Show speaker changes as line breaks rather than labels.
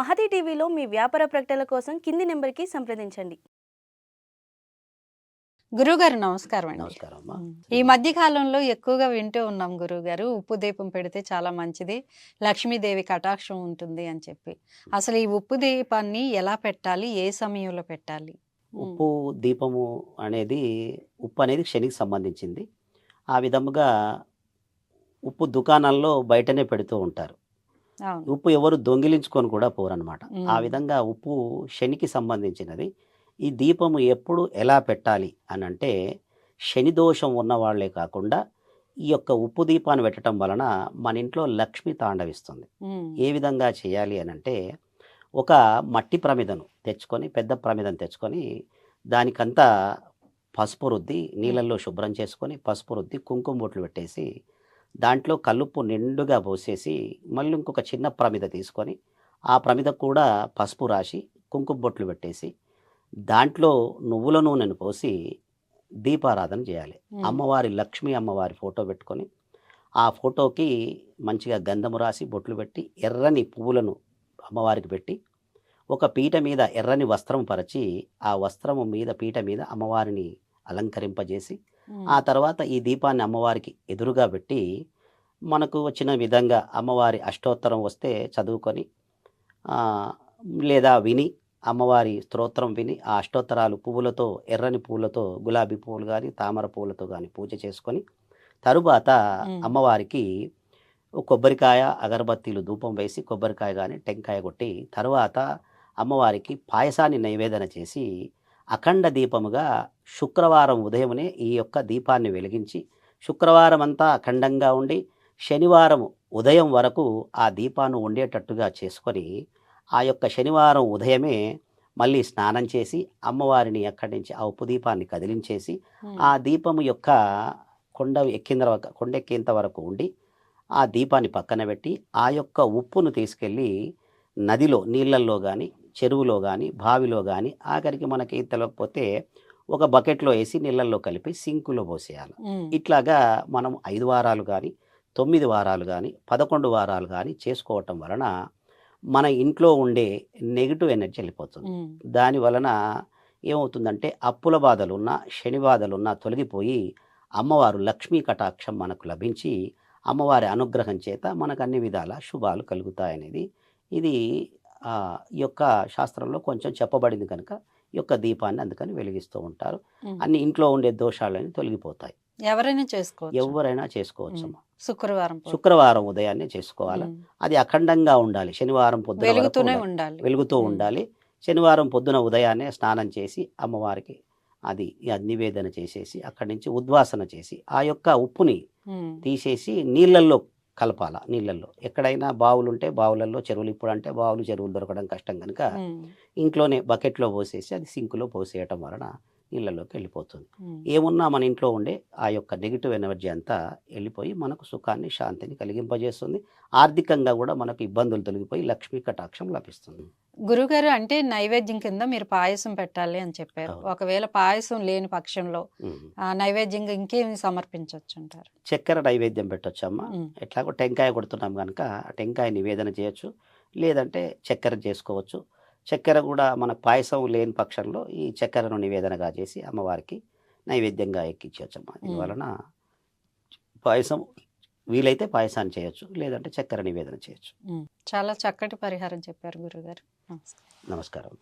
మహతి టీవీలో మీ వ్యాపార ప్రకటనల కోసం కింది నెంబర్కి సంప్రదించండి.
గురుగారు నమస్కారం అండి.
నమస్కారం అమ్మా
ఈ మధ్య కాలంలో ఎక్కువగా వింటూ ఉన్నాం గురుగారు ఉప్పు దీపం పెడితే చాలా మంచిది. లక్ష్మీదేవి కటాక్షం ఉంటుంది అని చెప్పి. అసలు ఈ ఉప్పు దీపాన్ని ఎలా పెట్టాలి? ఏ సమయంలో పెట్టాలి?
ఉప్పు దీపము అనేది ఉప్పు అనేది శనికి సంబంధించింది. ఆ విధముగా ఉప్పు దుకాణాల్లో బయటనే పెడుతూ ఉంటారు. ఉప్పు ఎవరు దొంగిలించుకొని కూడా పోరనమాట ఆ విధంగా ఉప్పు శనికి సంబంధించినది. ఈ దీపము ఎప్పుడు ఎలా పెట్టాలి అని అంటే శని దోషం ఉన్న వాళ్ళే కాకుండా ఈ యొక్క ఉప్పు దీపాన్ని పెట్టడం వలన మన ఇంట్లో లక్ష్మి తాండవిస్తుంది. ఏ విధంగా చేయాలి అని అంటే ఒక మట్టి ప్రమిదను తెచ్చుకొని పెద్ద ప్రమిదను తెచ్చుకొని దానికంతా పసుపు రుద్ది నీళ్ళల్లో శుభ్రం చేసుకొని పసుపు రుద్ది కుంకుమ బొట్లు పెట్టేసి దాంట్లో కల్లుప్పు నిండుగా పోసేసి మళ్ళీ ఇంకొక చిన్న ప్రమిద తీసుకొని ఆ ప్రమిద కూడా పసుపు రాసి కుంకుమ బొట్లు పెట్టేసి దాంట్లో నువ్వుల నూనెను పోసి దీపారాధన చేయాలి. అమ్మవారి లక్ష్మీ అమ్మవారి ఫోటో పెట్టుకొని ఆ ఫోటోకి మంచిగా గంధము రాసి బొట్లు పెట్టి ఎర్రని పువ్వులను అమ్మవారికి పెట్టి ఒక పీట మీద ఎర్రని వస్త్రం పరిచి ఆ వస్త్రము మీద పీట మీద అమ్మవారిని అలంకరింపజేసి ఆ తర్వాత ఈ దీపాన్ని అమ్మవారికి ఎదురుగా పెట్టి మనకు వచ్చిన విధంగా అమ్మవారి అష్టోత్తరం వస్తే చదువుకొని లేదా విని అమ్మవారి స్తోత్రం విని ఆ అష్టోత్తరాలు పువ్వులతో ఎర్రని పువ్వులతో గులాబీ పువ్వులు కానీ తామర పువ్వులతో కానీ పూజ చేసుకొని తరువాత
మ్మ్.
అమ్మవారికి కొబ్బరికాయ అగరబత్తీలు ధూపం వేసి కొబ్బరికాయ కానీ టెంకాయ కొట్టి తరువాత అమ్మవారికి పాయసాన్ని నైవేదన చేసి అఖండ దీపముగా శుక్రవారం ఉదయమునే ఈ యొక్క దీపాన్ని వెలిగించి శుక్రవారం అంతా అఖండంగా ఉండి శనివారం ఉదయం వరకు ఆ దీపాన్ని ఉండేటట్టుగా చేసుకొని ఆ యొక్క శనివారం ఉదయమే మళ్ళీ స్నానం చేసి అమ్మవారిని అక్కడి నుంచి ఆ ఉప్పు దీపాన్ని కదిలించేసి ఆ దీపము యొక్క కొండ ఎక్కిన కొండ ఎక్కేంత వరకు ఉండి ఆ దీపాన్ని పక్కన పెట్టి ఆ యొక్క ఉప్పును తీసుకెళ్ళి నదిలో నీళ్ళల్లో కానీ చెరువులో కానీ బావిలో కానీ ఆఖరికి మనకి తెలియకపోతే ఒక బకెట్లో వేసి నీళ్ళల్లో కలిపి సింకులో పోసేయాలి. ఇట్లాగా మనం ఐదు వారాలు కానీ తొమ్మిది వారాలు కానీ పదకొండు వారాలు కానీ చేసుకోవటం వలన మన ఇంట్లో ఉండే నెగిటివ్ ఎనర్జీ వెళ్ళిపోతుంది. దాని వలన ఏమవుతుందంటే అప్పుల బాధలున్నా శని బాధలున్నా తొలగిపోయి అమ్మవారు లక్ష్మీ కటాక్షం మనకు లభించి అమ్మవారి అనుగ్రహం చేత మనకు అన్ని విధాల శుభాలు కలుగుతాయనేది. ఇది ఈ యొక్క శాస్త్రంలో కొంచెం చెప్పబడింది కనుక ఈ యొక్క దీపాన్ని అందుకని వెలిగిస్తూ ఉంటారు. అన్ని ఇంట్లో ఉండే దోషాలన్నీ తొలగిపోతాయి.
ఎవరైనా చేసుకోవచ్చు.
ఎవరైనా చేసుకోవచ్చు
శుక్రవారం.
శుక్రవారం ఉదయాన్నే చేసుకోవాలి? అది అఖండంగా ఉండాలి. శనివారం పొద్దున
వెలుగుతూనే
ఉండాలి. వెలుగుతూ. ఉండాలి. శనివారం పొద్దున ఉదయాన్నే స్నానం చేసి అమ్మవారికి అది నివేదన చేసేసి అక్కడి నుంచి ఉద్వాసన చేసి ఆ యొక్క ఉప్పుని తీసేసి నీళ్ళల్లో కలపాల నీళ్ళల్లో. ఎక్కడైనా బావులు ఉంటే బావులలో చెరువులు ఇప్పుడు అంటే బావులు చెరువులు దొరకడం కష్టం కనుక ఇంట్లోనే బకెట్లో పోసేసి అది సింకులో పోసేయటం వలన నీళ్ళలోకి వెళ్ళిపోతుంది. ఏమున్నా మన ఇంట్లో ఉండే ఆ యొక్క నెగిటివ్ ఎనర్జీ అంతా వెళ్ళిపోయి మనకు సుఖాన్ని శాంతిని కలిగింపజేస్తుంది. ఆర్థికంగా కూడా మనకు ఇబ్బందులు తొలగిపోయి లక్ష్మీ కటాక్షం లభిస్తుంది.
గురుగారు అంటే నైవేద్యం కింద మీరు పాయసం పెట్టాలి అని చెప్పారు. ఒకవేళ పాయసం లేని పక్షంలో నైవేద్యంగా ఇంకేమి సమర్పించవచ్చు అంటారు
చక్కెర నైవేద్యం పెట్టొచ్చమ్మా.
ఉమ్,
ఎట్లాగో టెంకాయ కొడుతున్నాం కనుక ఆ టెంకాయ నివేదన చేయొచ్చు. లేదంటే చక్కెర చేసుకోవచ్చు. చక్కెర కూడా మనకు పాయసం లేని పక్షంలో ఈ చక్కెరను నివేదనగా చేసి అమ్మవారికి నైవేద్యంగా ఎక్కించవచ్చమ్మా దీని
మ్మ్.
వలన పాయసం వీలైతే పాయసాన్ని చేయొచ్చు లేదంటే చక్కెర నివేదన చేయొచ్చు.
చాలా చక్కటి పరిహారం చెప్పారు గురుగారు.
నమస్కారం.